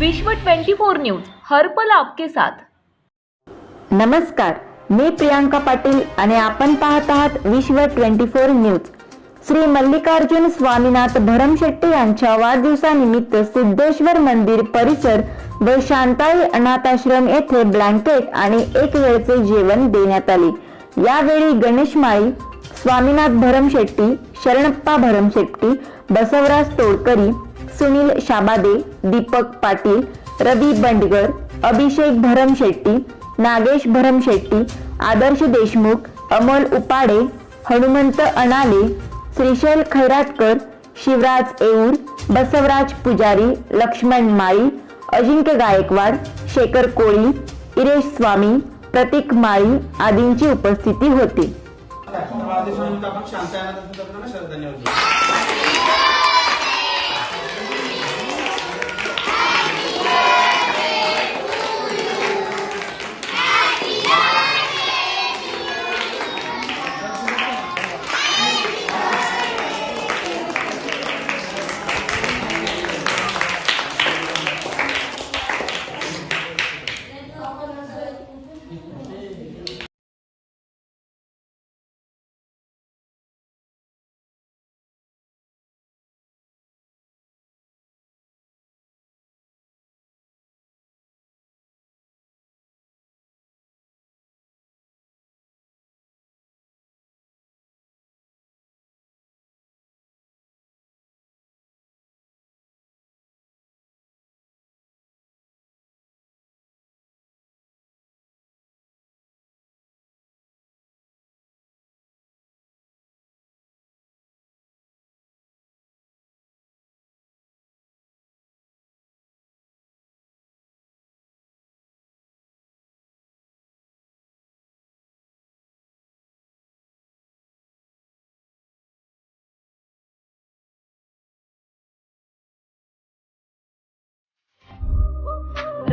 विश्व 24 न्यूज हर्पल आपके साथ. नमस्कार मी प्रियांका पाटील आणि आपण पाहत आहात Vishwa twenty four news. Shri Mallikarjun Swaminath Bharamshetti यांच्या वाढदिवसानिमित्त सिद्धेश्वर मंदिर परिसर व शांताई अनाथाश्रम येथे ब्लँकेट आणि एक वेळचे जेवण देण्यात आले. यावेळी गणेशमाळी स्वामीनाथ भरमशेट्टी शरणप्पा भरमशेट्टी बसवराज तोडकरी सुनील शाबादे दीपक पाटील रवी बंडगर अभिषेक भरमशेट्टी नागेश भरमशेट्टी आदर्श देशमुख अमोल उपाडे हनुमंत अनाले श्रीशैल खैराटकर शिवराज येऊर बसवराज पुजारी लक्ष्मण माळी अजिंक्य गायकवाड शेखर कोळी इरेश स्वामी प्रतीक माळी आदींची उपस्थिती होती.